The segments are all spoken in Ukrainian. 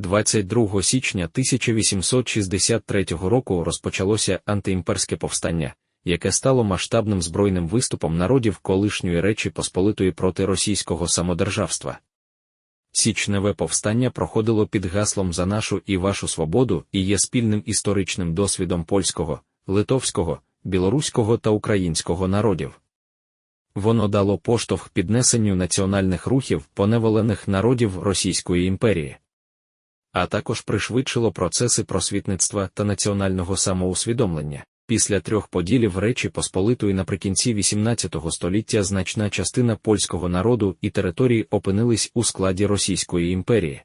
22 січня 1863 року розпочалося антиімперське повстання, яке стало масштабним збройним виступом народів колишньої Речі Посполитої проти російського самодержавства. Січневе повстання проходило під гаслом за нашу і вашу свободу і є спільним історичним досвідом польського, литовського, білоруського та українського народів. Воно дало поштовх піднесенню національних рухів поневолених народів Російської імперії, а також пришвидшило процеси просвітництва та національного самоусвідомлення. Після трьох поділів Речі Посполитої наприкінці XVIII століття значна частина польського народу і території опинились у складі Російської імперії.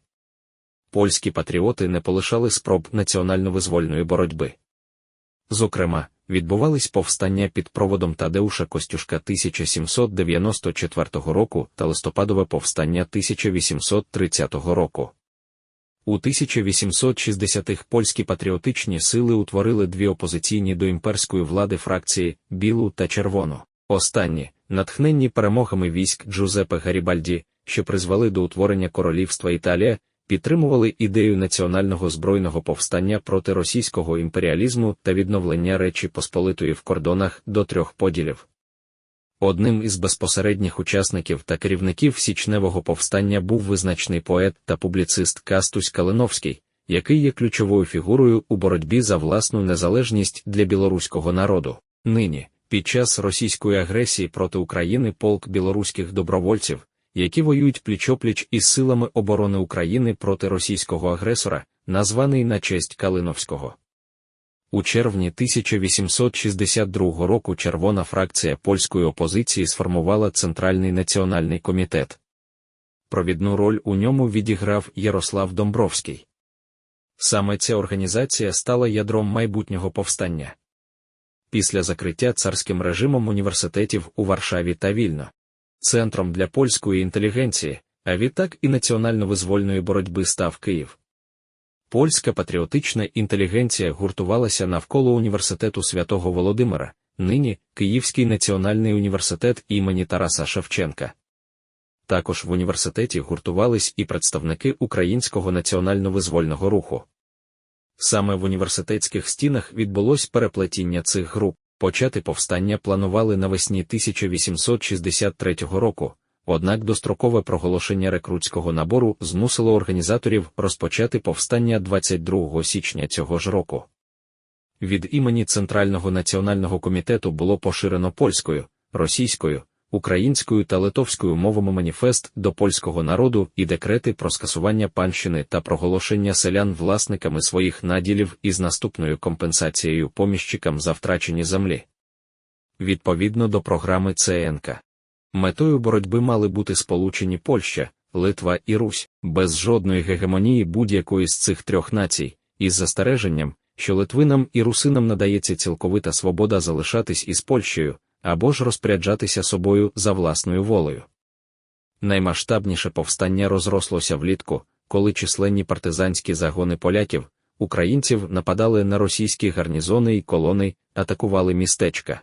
Польські патріоти не полишали спроб національно-визвольної боротьби. Зокрема, відбувались повстання під проводом Тадеуша Костюшка 1794 року та листопадове повстання 1830 року. У 1860-х польські патріотичні сили утворили дві опозиційні до імперської влади фракції білу та червону. Останні, натхненні перемогами військ Джузепе Гарібальді, що призвели до утворення королівства Італія, підтримували ідею національного збройного повстання проти російського імперіалізму та відновлення Речі Посполитої в кордонах до трьох поділів. Одним із безпосередніх учасників та керівників січневого повстання був визначний поет та публіцист Кастусь Калиновський, який є ключовою фігурою у боротьбі за власну незалежність для білоруського народу. Нині, під час російської агресії проти України полк білоруських добровольців, які воюють пліч-опліч із силами оборони України проти російського агресора, названий на честь Калиновського. У червні 1862 року червона фракція польської опозиції сформувала Центральний національний комітет. Провідну роль у ньому відіграв Ярослав Домбровський. Саме ця організація стала ядром майбутнього повстання. Після закриття царським режимом університетів у Варшаві та Вільно, центром для польської інтелігенції, а відтак і національно-визвольної боротьби став Київ. Польська патріотична інтелігенція гуртувалася навколо університету святого Володимира, нині Київський національний університет імені Тараса Шевченка. Також в університеті гуртувались і представники українського національно-визвольного руху. Саме в університетських стінах відбулось переплетіння цих груп. Почати повстання планували навесні 1863 року, Однак дострокове проголошення рекрутського набору змусило організаторів розпочати повстання 22 січня цього ж року. Від імені Центрального національного комітету було поширено польською, російською, українською та литовською мовами маніфест до польського народу і декрети про скасування панщини та проголошення селян власниками своїх наділів із наступною компенсацією поміщикам за втрачені землі. Відповідно до програми ЦНК. Метою боротьби мали бути сполучені Польща, Литва і Русь, без жодної гегемонії будь-якої з цих трьох націй, із застереженням, що Литвинам і русинам надається цілковита свобода залишатись із Польщею або ж розпоряджатися собою за власною волею. Наймасштабніше повстання розрослося влітку, коли численні партизанські загони поляків, українців нападали на російські гарнізони і колони, атакували містечка.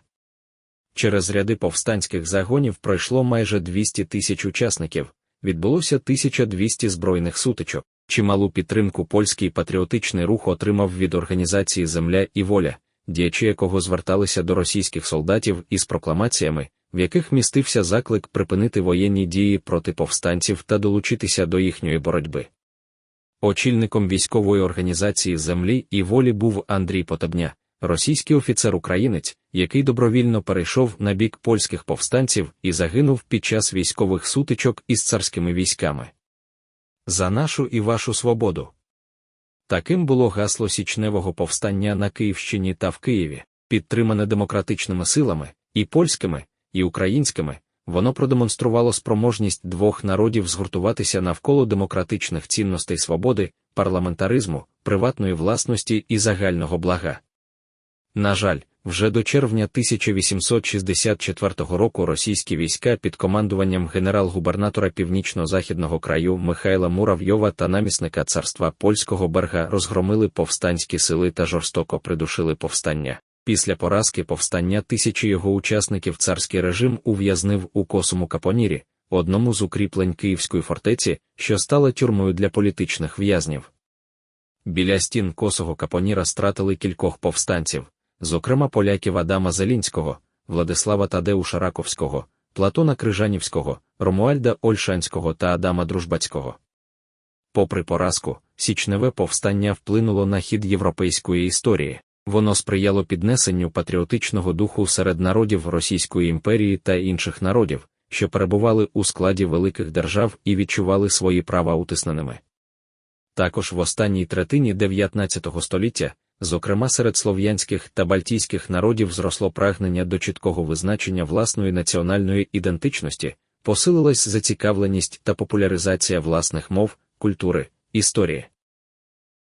Через ряди повстанських загонів пройшло майже 200 тисяч учасників, відбулося 1200 збройних сутичок. Чималу підтримку польський патріотичний рух отримав від організації Земля і воля, діячі якого зверталися до російських солдатів із прокламаціями, в яких містився заклик припинити воєнні дії проти повстанців та долучитися до їхньої боротьби. Очільником військової організації Землі і волі був Андрій Потебня, російський офіцер-українець, який добровільно перейшов на бік польських повстанців і загинув під час військових сутичок із царськими військами. За нашу і вашу свободу. Таким було гасло січневого повстання на Київщині та в Києві, підтримане демократичними силами, і польськими, і українськими, воно продемонструвало спроможність двох народів згуртуватися навколо демократичних цінностей свободи, парламентаризму, приватної власності і загального блага. На жаль, вже до червня 1864 року російські війська під командуванням генерал-губернатора північно-західного краю Михайла Муравйова та намісника царства польського берга розгромили повстанські сили та жорстоко придушили повстання. Після поразки повстання тисячі його учасників царський режим ув'язнив у косому капонірі, одному з укріплень Київської фортеці, що стала тюрмою для політичних в'язнів. Біля стін косого капоніра стратили кількох повстанців, зокрема поляків Адама Зелінського, Владислава Тадеуша Раковського, Платона Крижанівського, Ромуальда Ольшанського та Адама Дружбацького. Попри поразку, січневе повстання вплинуло на хід європейської історії. Воно сприяло піднесенню патріотичного духу серед народів Російської імперії та інших народів, що перебували у складі великих держав і відчували свої права утисненими. Також в останній третині 19 століття, зокрема серед слов'янських та бальтійських народів, зросло прагнення до чіткого визначення власної національної ідентичності, посилилась зацікавленість та популяризація власних мов, культури, історії.